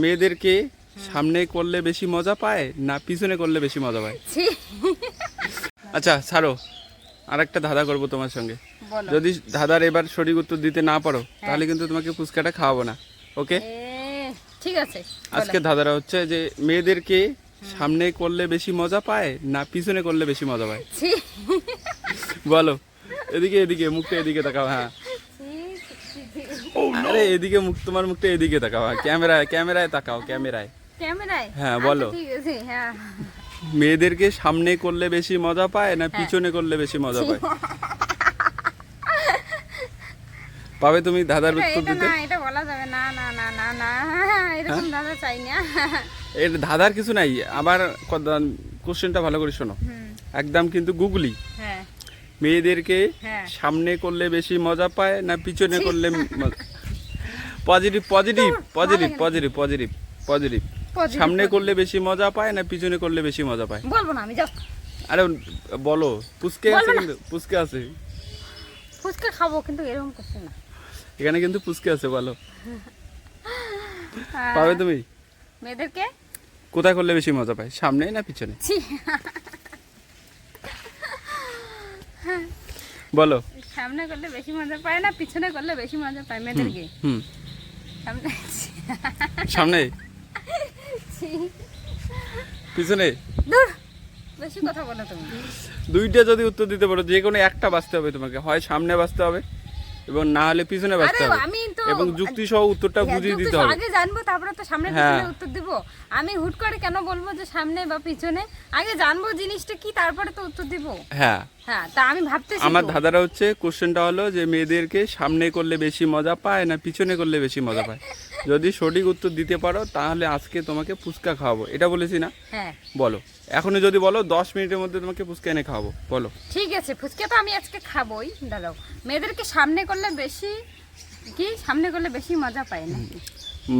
মেয়েদেরকে সামনে করলে বেশি মজা পায় না পিছনে করলে বেশি মজা পায়? আচ্ছা ছাড়ো। আর একটা ধাঁধা করব তোমার সঙ্গে। যদি ধাঁধার এবার সঠিক উত্তর দিতে না পারো তাহলে কিন্তু তোমাকে ফুচকাটা খাওয়াবো না। ওকে? ঠিক আছে আজকে ধাঁধাটা হচ্ছে যে মেয়েদেরকে সামনে করলে বেশি মজা পায় না পিছনে করলে বেশি মজা পায়? বলো। এদিকে এদিকে মুখটা এদিকে তাকাও হ্যাঁ। আরে এদিকে মুখ তোমার মুখটা এদিকে তাকাও। হ্যাঁ ক্যামেরায় ক্যামেরায় তাকাও ক্যামেরায়। ক্যামেরায়? হ্যাঁ, আচ্ছা, বলো। ঠিক আছে হ্যাঁ। মেয়েদেরকে সামনে করলে বেশি মজা পায় না পিছনে করলে বেশি মজা পায়? পাবে তুমি দাদার উত্তর দিতে? না এটা বলা যাবে না না না না না। এরকম দাদা চাই না। এর ধাঁধার কিছু নাই। আবার কোশ্চেনটা ভালো করে শোনো। একদম কিন্তু গুগলি হ্যাঁ। মেয়েদেরকে হ্যাঁ। সামনে করলে বেশি মজা পায় না পিছনে করলে positive positive positive positive positive positive সামনে করলে বেশি মজা পায় না পিছনে করলে বেশি মজা পায়? বলব না আমি যাও। আরে বলো পুচকে আছে কিন্তু পুচকে আছে। ফুচকা খাব কিন্তু এরকম করছে না। এখানে কিন্তু পুচকে আছে বলো। পাবে তুমি? মেয়েদেরকে? কোথায় করলে বেশি মজা পায় সামনে না পিছনে? বলো। সামনে করলে বেশি মজা পায় না পিছনে করলে বেশি মজা পায় মেয়েদেরকে? হুম। সামনে পিছনে? বেশি কথা বলো তুমি। দুইটা যদি উত্তর দিতে পারো যে কোনো একটা বাঁচতে হবে তোমাকে। হয় সামনে বাঁচতে হবে এবং না হলে পিছনে বাঁচতে হবে। এবং যুক্তি সহ উত্তরটা হ্যাঁ, বুঝিয়ে দিতে হবে। আগে জানব তারপরে তো সামনে হ্যাঁ। পিছনে উত্তর দেব। আমি হুট করে কেন বলব যে সামনে বা পিছনে? আগে জানব জিনিসটা কি তারপরে তো উত্তর দেব। হ্যাঁ। হ্যাঁ তা আমি ভাবতেছি আমার দাদারা ধাঁধাটা হচ্ছে কোশ্চেনটা হলো যে মেয়েদেরকে সামনে করলে বেশি মজা পায় না পিছনে করলে বেশি মজা পায়? যদি সঠিক উত্তর দিতে পারো তাহলে আজকে তোমাকে ফুচকা খাওয়াবো। এটা বলেছি না? হ্যাঁ। বলো। এখনই যদি বলো দশ মিনিটের মধ্যে তোমাকে ফুচকা এনে খাওয়াবো। বলো। ঠিক আছে ফুচকা তো আমি আজকে খাবোই। দাঁড়াও। মেয়েদেরকে সামনে করলে বেশি কি? সামনে করলে বেশি মজা পায় না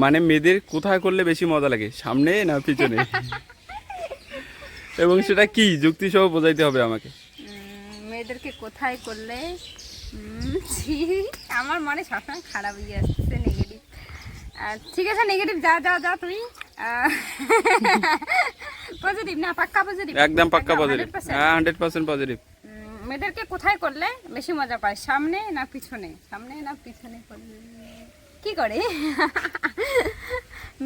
মানে মেয়েদের কোথায় করলে বেশি মজা লাগে? সামনে না পিছনে? এবং সেটা কি? যুক্তি সহ বোঝাইতে হবে আমাকে। মেয়েদেরকে কোথায় করলে? আমার মনে সবসময় খারাপ ইয়ে আসছে। ঠিক আছে নেগেটিভ যা যা যা তুই পজিটিভ না পাক্কা পজিটিভ একদম পাক্কা পজিটিভ হ্যাঁ হান্ড্রেড পার্সেন্ট পজিটিভ মেয়েদেরকে কোথায় করলে বেশি মজা পায় সামনে না পিছনে? সামনে না পিছনে করলে? কি করে?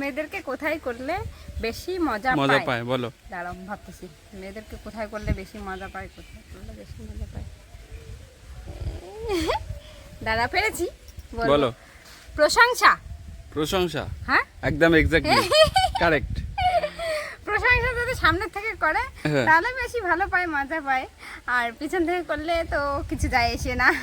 মেয়েদেরকে কোথায় করলে বেশি মজা পায় মজা পায়? বলো। দাঁড়াও ভাবতেছি। মেয়েদেরকে কোথায় করলে বেশি মজা পায় কোথায় করলে বেশি মজা পায়? দাঁড়া পেরেছি। বলো। প্রশংসা। প্রশংসা। হ্যাঁ? একদম এক্স্যাক্টলি কারেক্ট প্রশংসা যদি সামনে থেকে করে হ্যাঁ। তাহলে বেশি ভালো পায় মজা পায়। আর পিছন থেকে করলে তো কিছু যায় এসে না।